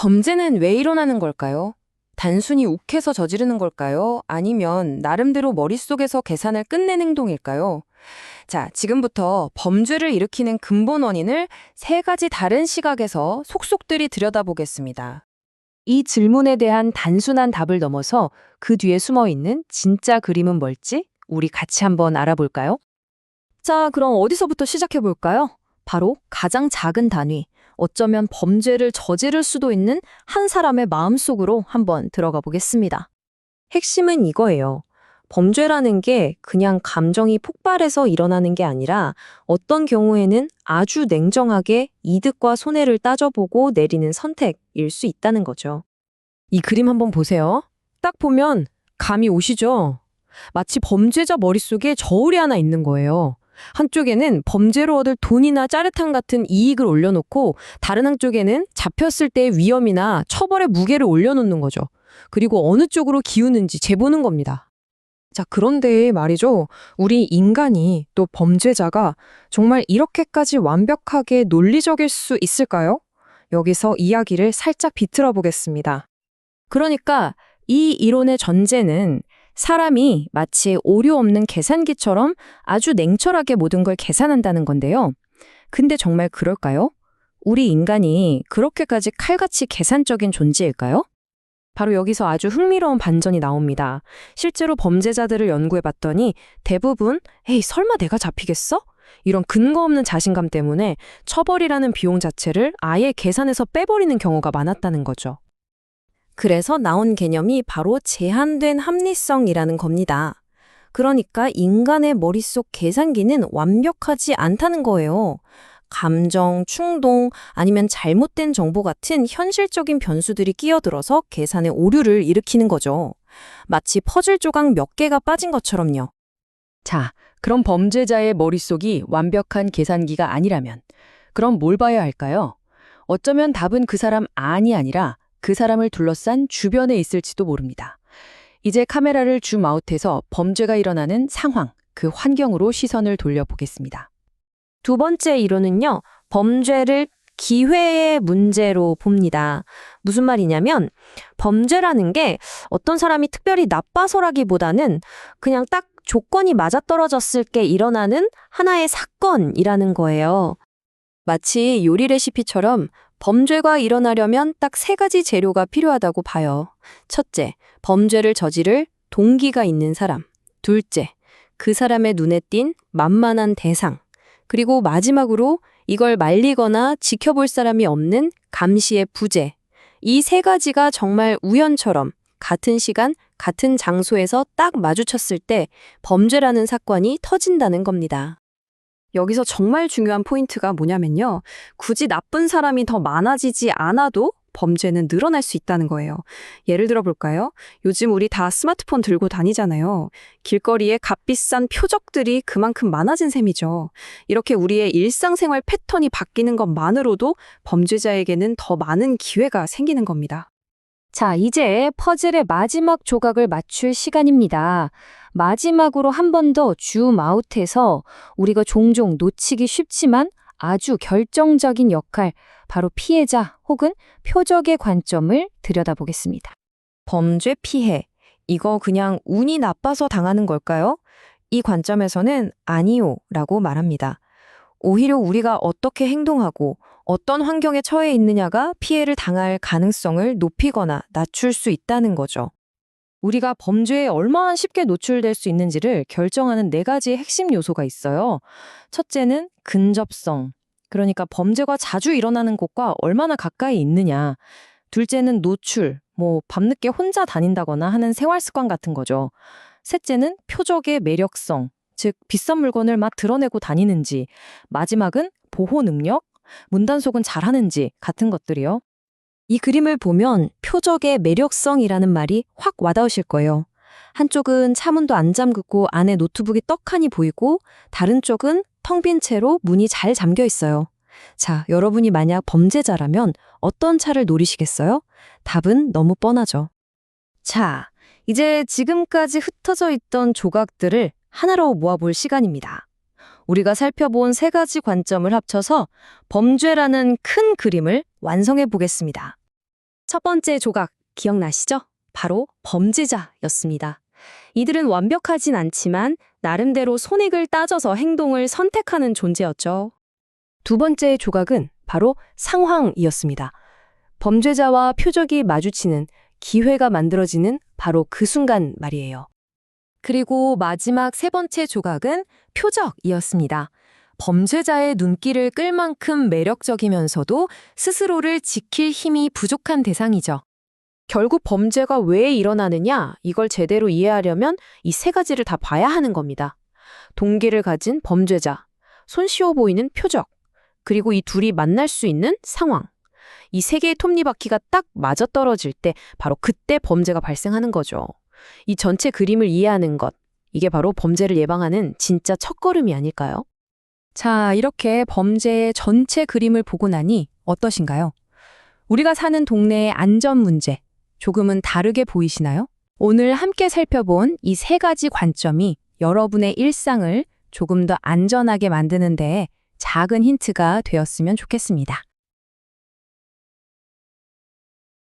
범죄는 왜 일어나는 걸까요? 단순히 욱해서 저지르는 걸까요? 아니면 나름대로 머릿속에서 계산을 끝낸 행동일까요? 자, 지금부터 범죄를 일으키는 근본 원인을 세 가지 다른 시각에서 속속들이 들여다보겠습니다. 이 질문에 대한 단순한 답을 넘어서 그 뒤에 숨어 있는 진짜 그림은 뭘지 우리 같이 한번 알아볼까요? 자, 그럼 어디서부터 시작해 볼까요? 바로 가장 작은 단위, 어쩌면 범죄를 저지를 수도 있는 한 사람의 마음속으로 한번 들어가 보겠습니다. 핵심은 이거예요. 범죄라는 게 그냥 감정이 폭발해서 일어나는 게 아니라 어떤 경우에는 아주 냉정하게 이득과 손해를 따져보고 내리는 선택일 수 있다는 거죠. 이 그림 한번 보세요. 딱 보면 감이 오시죠? 마치 범죄자 머릿속에 저울이 하나 있는 거예요. 한쪽에는 범죄로 얻을 돈이나 짜릿함 같은 이익을 올려놓고 다른 한쪽에는 잡혔을 때의 위험이나 처벌의 무게를 올려놓는 거죠. 그리고 어느 쪽으로 기우는지 재보는 겁니다. 자, 그런데 말이죠. 우리 인간이 또 범죄자가 정말 이렇게까지 완벽하게 논리적일 수 있을까요? 여기서 이야기를 살짝 비틀어 보겠습니다. 그러니까 이 이론의 전제는 사람이 마치 오류 없는 계산기처럼 아주 냉철하게 모든 걸 계산한다는 건데요. 근데 정말 그럴까요? 우리 인간이 그렇게까지 칼같이 계산적인 존재일까요? 바로 여기서 아주 흥미로운 반전이 나옵니다. 실제로 범죄자들을 연구해 봤더니 대부분 에이 설마 내가 잡히겠어? 이런 근거 없는 자신감 때문에 처벌이라는 비용 자체를 아예 계산에서 빼버리는 경우가 많았다는 거죠. 그래서 나온 개념이 바로 제한된 합리성이라는 겁니다. 그러니까 인간의 머릿속 계산기는 완벽하지 않다는 거예요. 감정, 충동, 아니면 잘못된 정보 같은 현실적인 변수들이 끼어들어서 계산의 오류를 일으키는 거죠. 마치 퍼즐 조각 몇 개가 빠진 것처럼요. 자, 그럼 범죄자의 머릿속이 완벽한 계산기가 아니라면 그럼 뭘 봐야 할까요? 어쩌면 답은 그 사람 안이 아니라 그 사람을 둘러싼 주변에 있을지도 모릅니다. 이제 카메라를 줌 아웃해서 범죄가 일어나는 상황, 그 환경으로 시선을 돌려보겠습니다. 두 번째 이론은요, 범죄를 기회의 문제로 봅니다. 무슨 말이냐면, 범죄라는 게 어떤 사람이 특별히 나빠서라기보다는 그냥 딱 조건이 맞아떨어졌을 게 일어나는 하나의 사건이라는 거예요. 마치 요리 레시피처럼 범죄가 일어나려면 딱 세 가지 재료가 필요하다고 봐요. 첫째, 범죄를 저지를 동기가 있는 사람. 둘째, 그 사람의 눈에 띈 만만한 대상. 그리고 마지막으로 이걸 말리거나 지켜볼 사람이 없는 감시의 부재. 이 세 가지가 정말 우연처럼 같은 시간, 같은 장소에서 딱 마주쳤을 때 범죄라는 사건이 터진다는 겁니다. 여기서 정말 중요한 포인트가 뭐냐면요. 굳이 나쁜 사람이 더 많아지지 않아도 범죄는 늘어날 수 있다는 거예요. 예를 들어 볼까요? 요즘 우리 다 스마트폰 들고 다니잖아요. 길거리에 값비싼 표적들이 그만큼 많아진 셈이죠. 이렇게 우리의 일상생활 패턴이 바뀌는 것만으로도 범죄자에게는 더 많은 기회가 생기는 겁니다. 자, 이제 퍼즐의 마지막 조각을 맞출 시간입니다. 마지막으로 한 번 더 줌 아웃해서 우리가 종종 놓치기 쉽지만 아주 결정적인 역할, 바로 피해자 혹은 표적의 관점을 들여다보겠습니다. 범죄 피해. 이거 그냥 운이 나빠서 당하는 걸까요? 이 관점에서는 아니요 라고 말합니다. 오히려 우리가 어떻게 행동하고 어떤 환경에 처해 있느냐가 피해를 당할 가능성을 높이거나 낮출 수 있다는 거죠. 우리가 범죄에 얼마나 쉽게 노출될 수 있는지를 결정하는 네 가지의 핵심 요소가 있어요. 첫째는 근접성. 그러니까 범죄가 자주 일어나는 곳과 얼마나 가까이 있느냐. 둘째는 노출. 뭐 밤늦게 혼자 다닌다거나 하는 생활 습관 같은 거죠. 셋째는 표적의 매력성. 즉 비싼 물건을 막 드러내고 다니는지. 마지막은 보호 능력. 문단속은 잘하는지 같은 것들이요. 이 그림을 보면 표적의 매력성이라는 말이 확 와닿으실 거예요. 한쪽은 차문도 안 잠그고 안에 노트북이 떡하니 보이고 다른 쪽은 텅 빈 채로 문이 잘 잠겨 있어요. 자, 여러분이 만약 범죄자라면 어떤 차를 노리시겠어요? 답은 너무 뻔하죠. 자, 이제 지금까지 흩어져 있던 조각들을 하나로 모아볼 시간입니다. 우리가 살펴본 세 가지 관점을 합쳐서 범죄라는 큰 그림을 완성해 보겠습니다. 첫 번째 조각 기억나시죠? 바로 범죄자였습니다. 이들은 완벽하진 않지만 나름대로 손익을 따져서 행동을 선택하는 존재였죠. 두 번째 조각은 바로 상황이었습니다. 범죄자와 표적이 마주치는 기회가 만들어지는 바로 그 순간 말이에요. 그리고 마지막 세 번째 조각은 표적이었습니다. 범죄자의 눈길을 끌 만큼 매력적이면서도 스스로를 지킬 힘이 부족한 대상이죠. 결국 범죄가 왜 일어나느냐 이걸 제대로 이해하려면 이 세 가지를 다 봐야 하는 겁니다. 동기를 가진 범죄자, 손쉬워 보이는 표적, 그리고 이 둘이 만날 수 있는 상황. 이 세 개의 톱니바퀴가 딱 맞아떨어질 때 바로 그때 범죄가 발생하는 거죠. 이 전체 그림을 이해하는 것, 이게 바로 범죄를 예방하는 진짜 첫걸음이 아닐까요? 자, 이렇게 범죄의 전체 그림을 보고 나니 어떠신가요? 우리가 사는 동네의 안전 문제, 조금은 다르게 보이시나요? 오늘 함께 살펴본 이 세 가지 관점이 여러분의 일상을 조금 더 안전하게 만드는 데 작은 힌트가 되었으면 좋겠습니다.